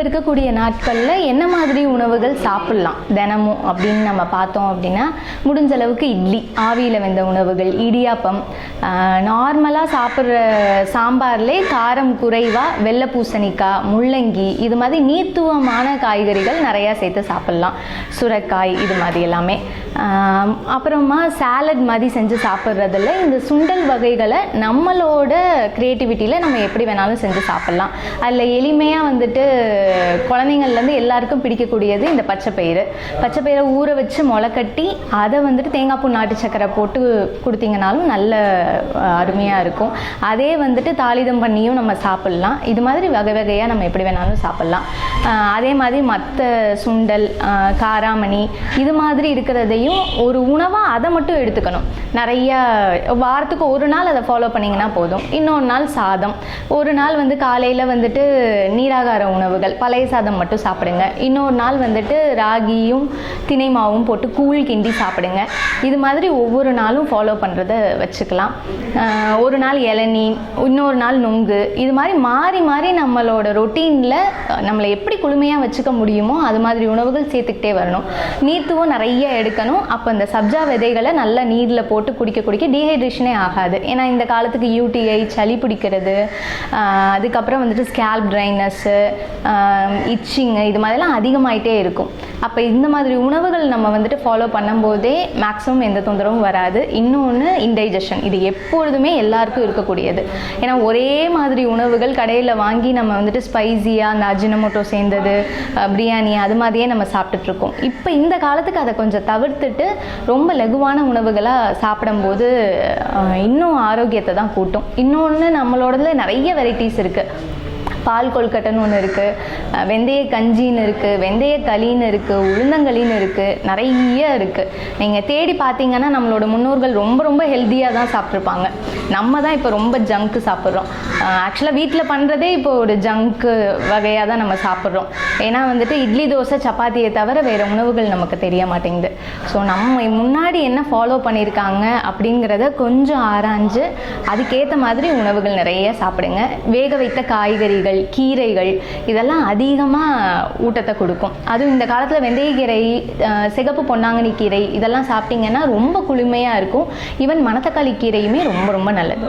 இருக்கக்கூடிய நாட்களில் என்ன மாதிரி உணவுகள் சாப்பிட்லாம் தினமும் அப்படின்னு நம்ம பார்த்தோம் அப்படின்னா முடிஞ்ச அளவுக்கு இட்லி ஆவியில் வெந்த உணவுகள் இடியாப்பம் நார்மலாக சாப்பிட்ற சாம்பார்லே காரம் குறைவாக வெள்ளை பூசணிக்காய் முள்ளங்கி இது மாதிரி நீர்த்துவமான காய்கறிகள் நிறையா சேர்த்து சாப்பிட்லாம். சுரைக்காய் இது மாதிரி எல்லாமே. அப்புறமா சாலட் மாதிரி செஞ்சு சாப்பிட்றதுல இந்த சுண்டல் வகைகளை நம்மளோட க்ரியேட்டிவிட்டியில் நம்ம எப்படி வேணாலும் செஞ்சு சாப்பிட்லாம். அதில் எளிமையாக வந்துட்டு குழந்தைங்கள்லேருந்து எல்லாருக்கும் பிடிக்கக்கூடியது இந்த பச்சை பயிறு. பச்சை பயிரை ஊற வச்சு முளைக்கட்டி அதை வந்துட்டு தேங்காய் பூ நாட்டு சக்கரை போட்டு கொடுத்தீங்கனாலும் நல்ல அருமையாக இருக்கும். அதே வந்துட்டு தாளிதம் பண்ணியும் நம்ம சாப்பிட்லாம். இது மாதிரி வகை வகையாக நம்ம எப்படி வேணாலும் சாப்பிட்லாம். அதே மாதிரி மற்ற சுண்டல் காராமணி இது மாதிரி இருக்கிறதையும் ஒரு உணவாக அதை மட்டும் எடுத்துக்கணும். நிறைய வாரத்துக்கு ஒரு நாள் அதை ஃபாலோ பண்ணிங்கன்னா போதும். இன்னொரு நாள் சாதம். ஒரு நாள் வந்து காலையில் வந்துட்டு நீராகார உணவுகள். பழைய சாதம் மட்டும் சாப்பிடுங்க. இன்னொரு நாள் வந்துட்டு ராகியும் தினை மாவும் போட்டு கூழ் கிண்டி சாப்பிடுங்க. இது மாதிரி ஒவ்வொரு நாளும் ஃபாலோ பண்ணுறத வச்சுக்கலாம். ஒரு நாள் இளநீ இன்னொரு நாள் நுங்கு. இது மாதிரி மாறி மாறி நம்மளோட ரொட்டீனில் நம்மளை எப்படி குளுமையாக வச்சுக்க முடியுமோ அது மாதிரி உணவுகள் சேர்த்துக்கிட்டே வரணும். நீர்த்துவும் நிறைய எடுக்கணும். அப்போ இந்த சப்ஜா விதைகளை நல்லா நீரில் போட்டு குடிக்க குடிக்க டீஹைட்ரேஷனே ஆகாது. ஏன்னா இந்த காலத்துக்கு யூடிஐ சளி பிடிக்கிறது அதுக்கப்புறம் வந்துட்டு ஸ்கேல்ப் ட்ரைனஸ்ஸு இச்சிங்கு இது மாதிரிலாம் அதிகமாயிட்டே இருக்கும். அப்போ இந்த மாதிரி உணவுகள் நம்ம வந்துட்டு ஃபாலோ பண்ணும்போதே மேக்ஸிமம் எந்த தொந்தரவும் வராது. இன்னொன்று இன்டைஜஷன் இது எப்பொழுதுமே எல்லாருக்கும் இருக்கக்கூடியது. ஏன்னா ஒரே மாதிரி உணவுகள் கடையில் வாங்கி நம்ம வந்துட்டு ஸ்பைசியாக அந்த அஜினமோட்டோ சேர்ந்தது பிரியாணி அது மாதிரியே நம்ம சாப்பிட்டுட்ருக்கோம். இப்போ இந்த காலத்துக்கு அதை கொஞ்சம் தவிர்த்துட்டு ரொம்ப லகுவான உணவுகளாக சாப்பிடும்போது இன்னும் ஆரோக்கியத்தை தான் கூட்டும். இன்னொன்று நம்மளோடதுல நிறைய வெரைட்டிஸ் இருக்குது பால் கொல்கட்டைன்னு ஒன்று இருக்குது வெந்தய கஞ்சின்னு இருக்குது வெந்தய களின்னு இருக்குது உளுந்தங்களின்னு இருக்குது நிறைய இருக்குது நீங்கள் தேடி பார்த்தீங்கன்னா நம்மளோட முன்னோர்கள் ரொம்ப ரொம்ப ஹெல்த்தியாக தான் சாப்பிட்ருப்பாங்க நம்ம தான் இப்போ ரொம்ப ஜங்க்கு சாப்பிட்றோம். ஆக்சுவலாக வீட்டில் பண்ணுறதே இப்போ ஒரு ஜங்க்கு வகையாக தான் நம்ம சாப்பிட்றோம். ஏன்னா வந்துட்டு இட்லி தோசை சப்பாத்தியை தவிர வேறு உணவுகள் நமக்கு தெரிய மாட்டேங்குது. ஸோ நம்ம முன்னாடி என்ன ஃபாலோ பண்ணியிருக்காங்க அப்படிங்கிறத கொஞ்சம் ஆராய்ஞ்சு அதுக்கேற்ற மாதிரி உணவுகள் நிறைய சாப்பிடுங்க. வேக வைத்த காய்கறிகள் கீரைகள் இதெல்லாம் அதிகமாக ஊட்டத்தை கொடுக்கும். அதுவும் இந்த காலத்தில் வெந்தயக்கீரை சிகப்பு பொன்னாங்கண்ணி கீரை இதெல்லாம் சாப்பிட்டிங்கன்னா ரொம்ப குளுமையாக இருக்கும். ஈவன் மணத்தக்காளி கீரையுமே ரொம்ப ரொம்ப நல்லது.